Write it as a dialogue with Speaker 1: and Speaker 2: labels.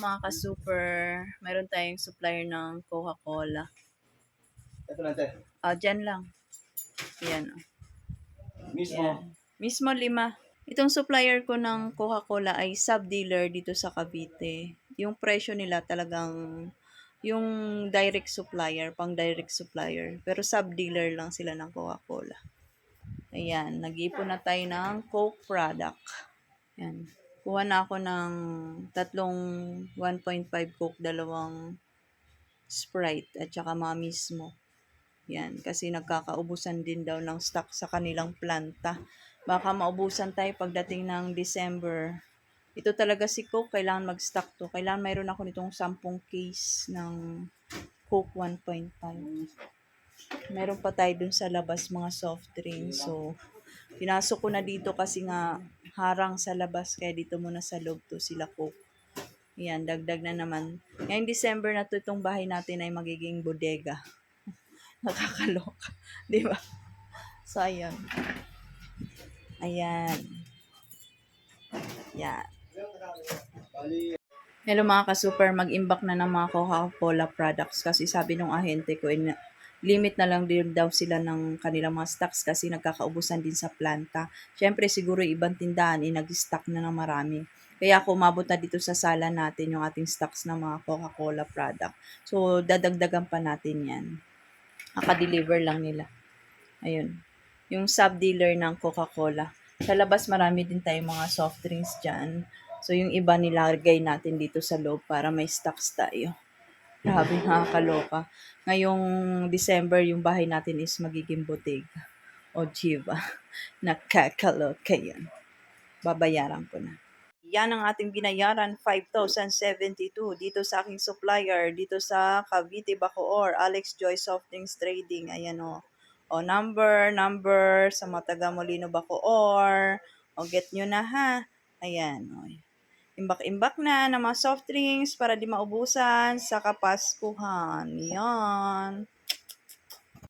Speaker 1: mga ka-super. Meron tayong supplier ng Coca-Cola.
Speaker 2: Ito lang, te.
Speaker 1: Ah, dyan lang. Yan. oh.
Speaker 2: Mismo.
Speaker 1: Yan. Mismo lima. Itong supplier ko ng Coca-Cola ay sub-dealer dito sa Cavite. Yung presyo nila talagang yung direct supplier, pang direct supplier. Pero sub-dealer lang sila ng Coca-Cola. Ayan, nag-ipon na tayo ng Coke product. Ayan. Kuha na ako ng tatlong 1.5 Coke, dalawang Sprite, at saka mga mismo. Yan, kasi nagkakaubusan din daw ng stock sa kanilang planta. Baka maubusan tayo pagdating ng December. Ito talaga si Coke, kailangan mag-stock to. Kailangan mayroon ako nitong 10 case ng Coke 1.5. Meron pa tayo dun sa labas mga soft drinks. So, pinasok ko na dito kasi nga harang sa labas. Kaya dito muna sa loob to sila Coke. Yan, dagdag na naman. Ngayong December na to, itong bahay natin ay magiging bodega. Nakakaloka. Di ba? So, ayan. Ayan. Yan. Hello mga ka-super, mag-imbak na ng mga Coca-Cola products kasi sabi nung ahente ko, in, limit na lang din daw sila ng kanilang mga stocks kasi nagkakaubusan din sa planta. Siyempre, siguro ibang tindahan, eh, nag-stock na ng marami. Kaya ako umabot na dito sa sala natin yung ating stocks ng mga Coca-Cola product. So, dadagdagan pa natin yan. Naka-deliver lang nila. Ayun. Yung sub-dealer ng Coca-Cola. Sa labas, marami din tayong mga soft drinks dyan. So, yung iba nilagay natin dito sa loob para may stocks tayo. Grabe, nakakaloka. Ngayong December, yung bahay natin is magiging bodega. O jiva. Nakakaloka yan. Babayaran ko na. Yan ang ating binayaran, 5,072 dito sa aking supplier, dito sa Cavite, Bacoor, Alex Joy Soft Drinks Trading. Ayan o. O, number, number, sa Mataga Molino, Bacoor. O, get nyo na ha. Ayan. O. Imbak-imbak na ng mga soft drinks para di maubusan sa Kapaskuhan. Yan.